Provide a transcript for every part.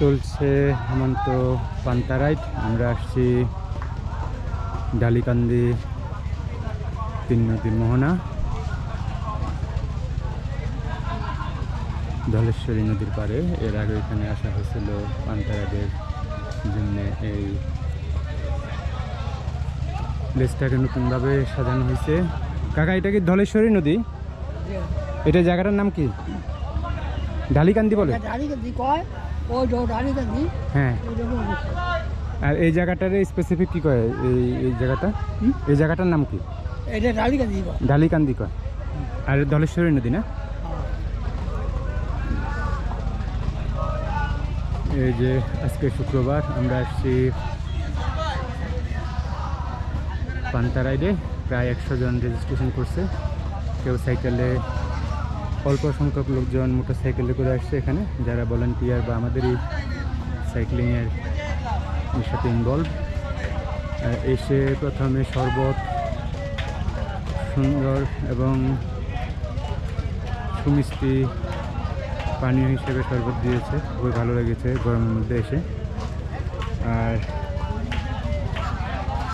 চলছে হেমন্ত পান্তা রাইড। আমরা আসছি ডালিকান্দি তিন নদীর মোহনা। ধলেশ্বরী নদীর পারে এর আগে এখানে আসা হয়েছিল পান্তা রাইডের জন্য এই প্লেসটাকে নতুনভাবে সাজানো হয়েছে। কাকা এটা কি ধলেশ্বরী নদী? এটা জায়গাটার নাম কি? ঢালিকান্দি বলে? ডালিকান্দি কয়? ওই যে ডালিকান্দি হ্যাঁ। আর এই জায়গাটার স্পেসিফিক কি কয়? এই এই জায়গাটা? এই জায়গাটার নাম কি? এটা ডালিকান্দি কয়। ঢালিকান্দি কয়। আর ধলেশ্বরী নদী না? এই যে আজকে শুক্রবার আমরা আসছি পান্তা রাইডে। প্রায় একশো জন রেজিস্ট্রেশন করছে। কেউ সাইকেলে অল্প সংখ্যক লোকজন মোটর সাইকেলে করে আসছে এখানে। যারা ভলান্টিয়ার বা আমাদেরই সাইক্লিংয়ের সাথে ইনভলভ এসে প্রথমে শরবত, সুন্দর এবং সুমিষ্টি পানীয় হিসেবে শরবত দিয়েছে। খুবই ভালো লেগেছে গরমের মধ্যে এসে। আর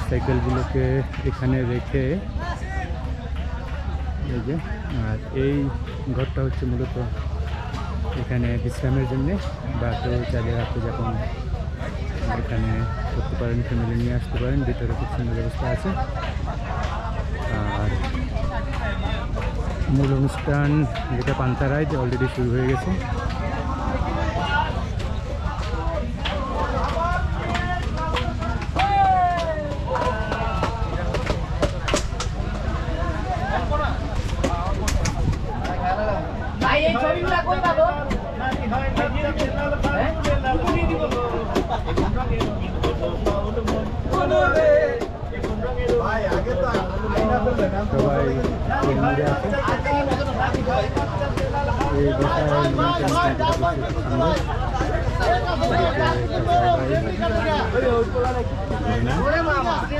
সাইকেলগুলোকে এখানে রেখে এই যে আর এই ঘরটা হচ্ছে মূলত এখানে বিশ্রামের জন্যে। বা কেউ চাইলে রাত্রে যখন এখানে করতে পারেন ফ্যামিলি নিয়ে আসতে পারেন, ভিতরে খুব সুন্দর ব্যবস্থা আছে। আর মূল অনুষ্ঠান যেটা পান্তা রাইড অলরেডি শুরু হয়ে গেছে। ভাই এই ছবিগুলো কই পাবো সবাই এই মুড়ে আছে এই বিষয়ে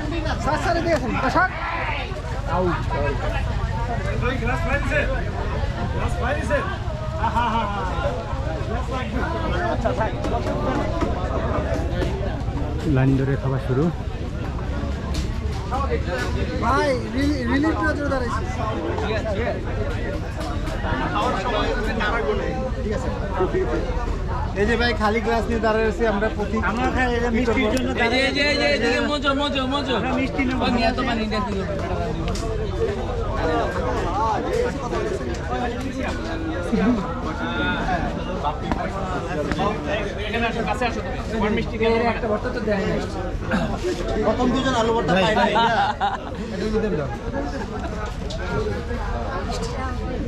মেনটেন সুন্দর লাইন ধরে খাওয়া শুরু। ভাই রিলিফ নজর দাঁড়াইছি। এই যে ভাই খালি গ্লাস নিয়ে দাঁড়িয়ে আছি আমরা প্রতি আমরা খাই এটা মিষ্টির জন্য দাঁড়িয়ে এই যে এই যে এদিকে মজো মজো। মজো মিষ্টি নেব ও নিয়ে তো পানি দিয়ে দিও এখানে আসো কাছে আসো তুমি। তোমার মিষ্টি খেয়ে একটা ভর্তা তো দেয় না প্রথম দুজন আলু ভর্তা পাই নাই।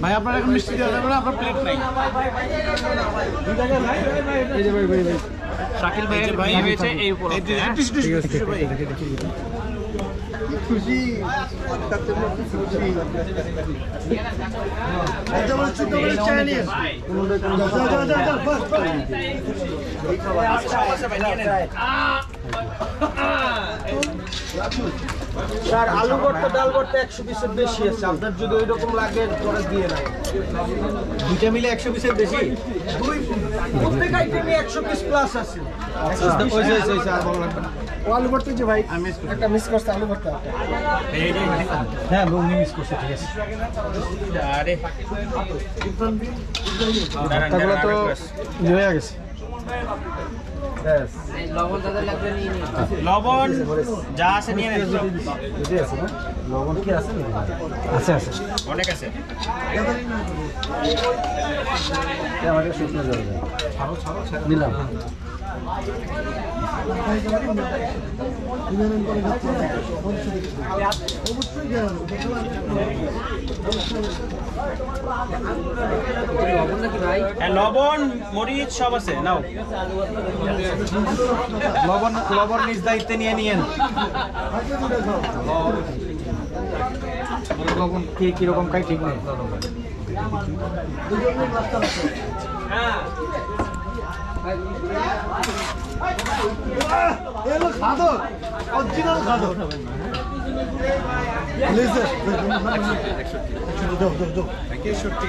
ভাই আপনার এখন মিষ্টি দেওয়া যাবে না? আপনার প্লেট নাই। শাকিল ভাই হয়েছে এই উপলক্ষে হ্যাঁ? ঠিক আছে দেখি দেখি করে স্যার আলু ভর্তা ডাল ভর্তা একশো পিসের বেশি আছে। আপনার যদি ওই রকম লাগে পরে দিয়ে নাই দুইটা মিলে একশো পিসের বেশি? দুই প্রত্যেক আইটেমে একশো পিস প্লাস আছে। আলু ভর্তা যে ভাই একটা মিস করছে আলু ভর্তা হ্যাঁ উনি মিস করছে ঠিক আছে। আরে। তো হয়ে গেছে। লবণ যা আছে নিয়ে নেন। আছে লবণ কি আছে? আছে আছে। অনেক আছে। আমাকে শুকনো জল নিলাম। লবণ, মরিচ সব আছে, নাও। লবণ লবণ নিজ দায়িত্বে নিয়ে নিয়েন। লবণ কে কীরকম খাই ঠিক নেই। এলো খাদর অরিজিনাল খাদক। একষট্টি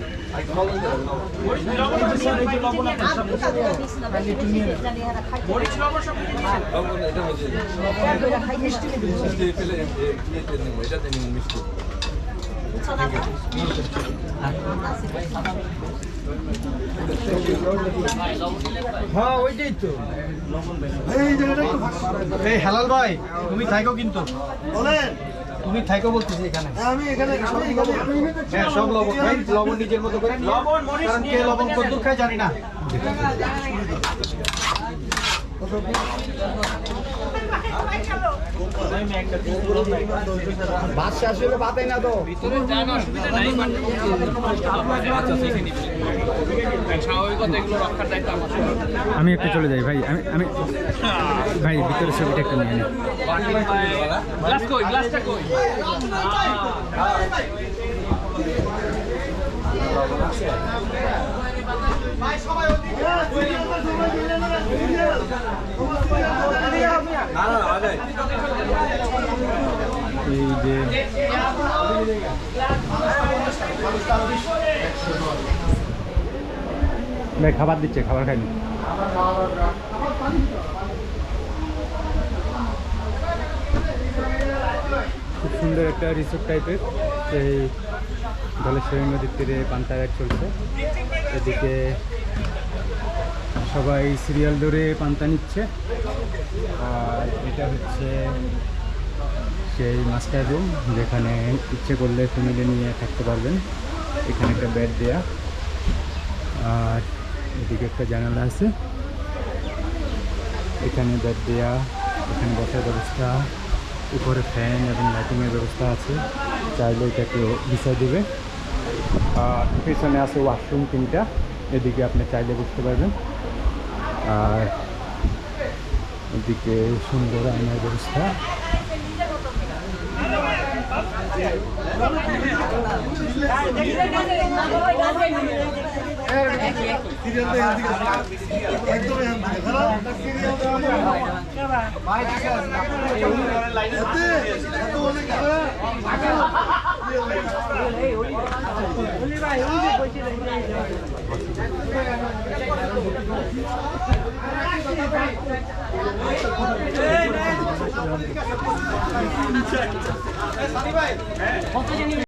হ্যাঁ ওইটাই তো। এই হালাল ভাই তুমি থাইকো কিন্তু। বলেন। তুমি থাইকো বলতেছি এখানে। আমি এখানে আমি এখানে হ্যাঁ সব লবণ খাই লবণ নিজের মতো করে লবণ, মরিচ কারণ কে লবণ কদ্দুর খায় জানি না। ভাত শেষ হলে ভাতেই না তো। স্বাভাবিকতা এগুলো রক্ষার দায়িত্ব আমি একটু চলে যাই ভাই আমি আমি ভাই ভিতরে ছবিটা একটু নিয়ে নিই এই যে খাবার দিচ্ছে খাবার খাইনি। খুব সুন্দর একটা রিসোর্ট টাইপের এই ধলেশ্বরী নদীর তীরে পান্তা রাইড চলছে। এদিকে সবাই সিরিয়াল ধরে পান্তা নিচ্ছে। আর এটা হচ্ছে সেই মাস্টার রুম যেখানে ইচ্ছে করলে ফ্যামিলি নিয়ে থাকতে পারবেন। এখানে একটা বেড দেয়া। আর এদিকে একটা জানালা আছে। এখানে বেড দেয়া, এখানে বসার ব্যবস্থা। উপরে ফ্যান এবং লাইটিংয়ের ব্যবস্থা আছে। চাইলে এটাকে বিষয় দেবে। আর পেছনে আছে ওয়াশরুম তিনটা। এদিকে আপনি চাইলে বুঝতে পারবেন। আর এদিকে সুন্দর আয়নার ব্যবস্থা। সিরিয়াল তো এখান